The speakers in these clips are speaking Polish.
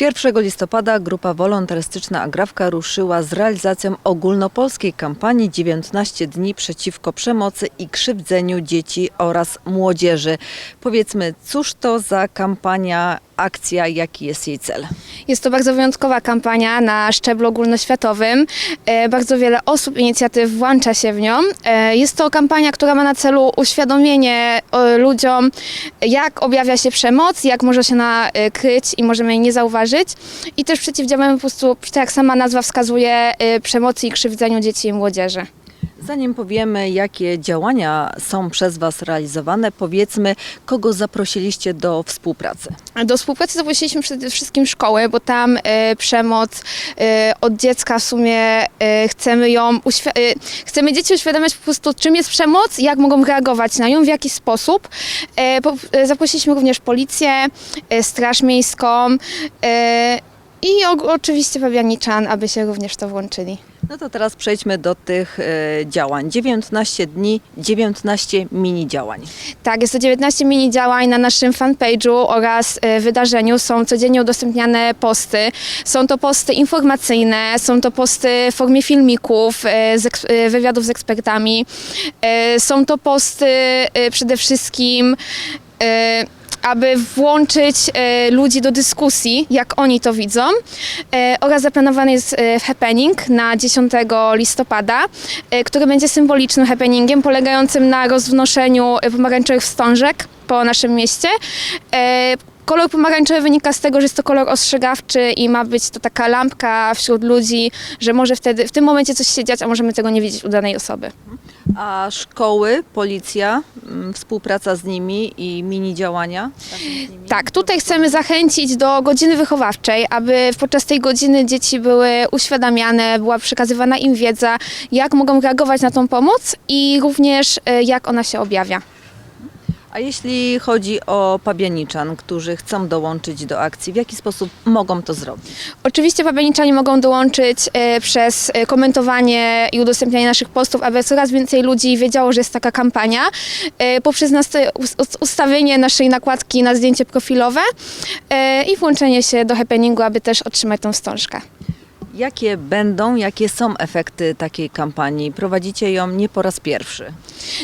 1 listopada grupa wolontarystyczna Agrawka ruszyła z realizacją ogólnopolskiej kampanii 19 dni przeciwko przemocy i krzywdzeniu dzieci oraz młodzieży. Powiedzmy, cóż to za kampania, akcja, jaki jest jej cel? Jest to bardzo wyjątkowa kampania na szczeblu ogólnoświatowym. E, Bardzo wiele osób, inicjatyw włącza się w nią. E, Jest to kampania, która ma na celu uświadomienie e, ludziom, jak objawia się przemoc, jak może się ona e, kryć i możemy jej nie zauważyć. I też przeciwdziałamy po prostu, tak jak sama nazwa wskazuje, przemocy i krzywdzeniu dzieci i młodzieży. Zanim powiemy, jakie działania są przez Was realizowane, powiedzmy, kogo zaprosiliście do współpracy. Do współpracy zaprosiliśmy przede wszystkim szkoły, bo tam e, przemoc e, od dziecka w sumie e, chcemy ją, uświ- chcemy dzieci uświadamiać po prostu czym jest przemoc, jak mogą reagować na nią, w jaki sposób. Po, zaprosiliśmy również policję, straż miejską i o, oczywiście pawianiczan, aby się również w to włączyli. No to teraz przejdźmy do tych e, działań. 19 dni, 19 mini działań. Tak, jest to 19 mini działań na naszym fanpage'u oraz e, wydarzeniu. Są codziennie udostępniane posty. Są to posty informacyjne, są to posty w formie filmików, e, wywiadów z ekspertami. Są to posty przede wszystkim aby włączyć e, ludzi do dyskusji, jak oni to widzą. E, oraz zaplanowany jest e, happening na 10 listopada, e, który będzie symbolicznym happeningiem polegającym na rozwnoszeniu pomarańczowych wstążek po naszym mieście. E, Kolor pomarańczowy wynika z tego, że jest to kolor ostrzegawczy i ma być to taka lampka wśród ludzi, że może wtedy w tym momencie coś się dziać, a możemy tego nie wiedzieć u danej osoby. A szkoły, policja, mm, współpraca z nimi i mini działania? razem z nimi? Tak, tutaj chcemy zachęcić do godziny wychowawczej, aby podczas tej godziny dzieci były uświadamiane, była przekazywana im wiedza, jak mogą reagować na tą pomoc i również e, jak ona się objawia. A jeśli chodzi o pabianiczan, którzy chcą dołączyć do akcji, w jaki sposób mogą to zrobić? Oczywiście pabianiczanie mogą dołączyć e, przez e, komentowanie i udostępnianie naszych postów, aby coraz więcej ludzi wiedziało, że jest taka kampania, e, poprzez ustawienie naszej nakładki na zdjęcie profilowe i włączenie się do happeningu, aby też otrzymać tą wstążkę. Jakie będą, jakie są efekty takiej kampanii? Prowadzicie ją nie po raz pierwszy.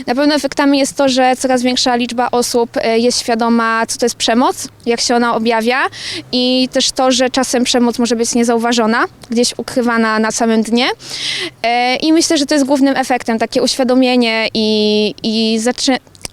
Na pewno efektami jest to, że coraz większa liczba osób e, jest świadoma, co to jest przemoc, jak się ona objawia i też to, że czasem przemoc może być niezauważona, gdzieś ukrywana na samym dnie. E, I myślę, że to jest głównym efektem, takie uświadomienie i, i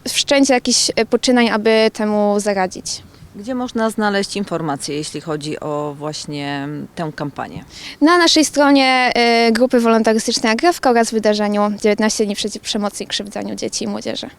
wszczęcie jakichś e, poczynań, aby temu zaradzić. Gdzie można znaleźć informacje, jeśli chodzi o właśnie tę kampanię? Na naszej stronie e, grupy wolontarystycznej Agrewka oraz wydarzeniu 19 dni przeciw przemocy i krzywdzaniu dzieci i młodzieży.